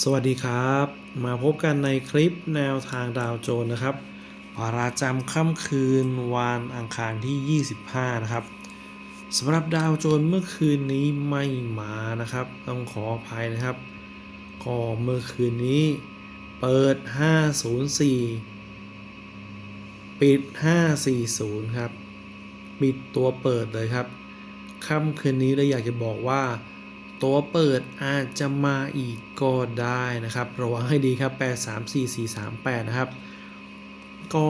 สวัสดีครับ มาพบกันในคลิปแนวทางดาวโจนนะครับประจำค่ำคืนวันอังคารที่ 25 นะครับสำหรับดาวโจนเมื่อคืนนี้ไม่มานะครับ ต้องขออภัยนะครับ ก็เมื่อคืนนี้เปิด 504 ปิด 540 ครับ ปิดตัวเปิดเลยครับ ค่ำคืนนี้เราอยากจะบอกว่า ตัวเปิดอาจจะมาอีกก็ได้นะครับ ระวังให้ดีครับ 8 3 4 4 3 8 นะครับ ก็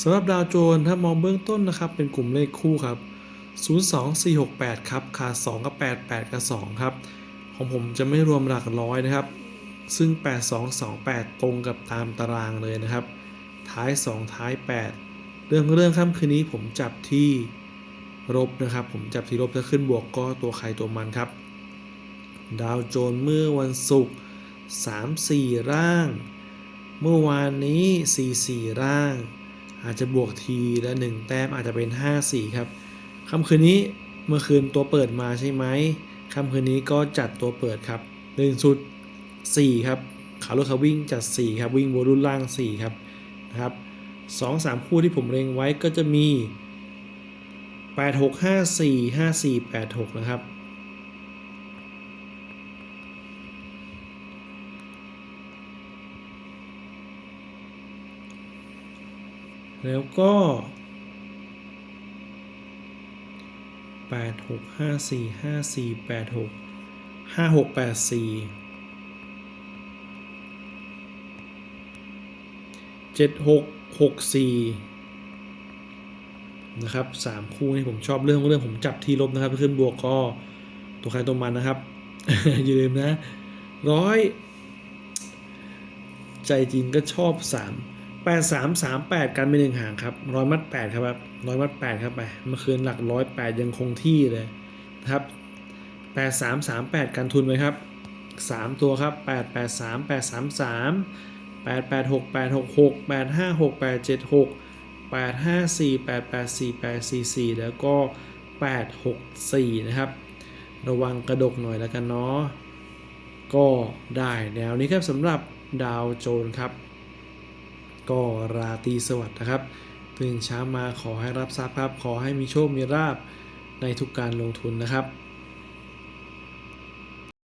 สำหรับดาวโจนถ้ามองเบื้องต้นนะครับ เป็นกลุ่มเลขคู่ครับ 02468 ครับขา2กับ 88 กับ 2 ครับ ของผมจะไม่รวมหลักร้อยนะครับ ซึ่ง 8228 ตรงกับตามตารางเลยนะครับ ท้าย 2 ท้าย 8 เรื่องเรื่องค่ำคืนนี้ผมจับที่ลบนะครับ ผมจับที่ลบถ้าขึ้นบวกก็ตัวใครตัวมันครับ ดาวโจนเมื่อวันศุกร์3-4 ร่าง เมื่อวานนี้ 4-4 ร่าง อาจจะบวกทีละ 1 แต้มอาจจะเป็น 5-4 ครับค่ำคืนนี้เมื่อคืนตัวเปิดมาใช่ไหมค่ำคืนนี้ก็จัดตัวเปิดครับหนึ่งสุด 4 ครับขารถเขาวิ่งจัด 4 ครับ วิ่งบนรุ่นล่าง 4 ครับนะครับสองสามคู่ที่ผมเล็งไว้ก็จะมี 8 6 5 4 5 4 8 6 นะครับ แล้วก็แปดหกห้าสี่ห้าสี่แปดหกห้าหกแปดสี่เจ็ดหกหกสี่นะครับสามคู่นี่ผมชอบเรื่องเรื่องผมจับทีลบนะครับขึ้นบวกก็ตัวใครตัวมันนะครับ อย่าลืมนะร้อย ใจจริงก็ชอบ 3 8 3 3 8กันไปหนึ่งห่างครับร้อยมัด8ครับร้อยมัด8ครับไปเมื่อคืนหลักร้อยแปดยังคงที่เลยนะครับ8 3 3 8กันทุนไว้ครับ3ตัวครับ8 8 3 8 3 3 8 8 6 8 6 6 8 5 6 8 7 6 8 5 4 8 8 4 8 4 4แล้วก็8 6 4นะครับ ระวังกระดกหน่อยแล้วกันเนาะก็ได้แนวนี้ครับสำหรับดาวโจนส์ครับ ก็ราตรีสวัสดิ์นะครับตื่นเช้ามาขอให้รับทราบครับ ขอให้มีโชคมีราบในทุกการลงทุนนะครับ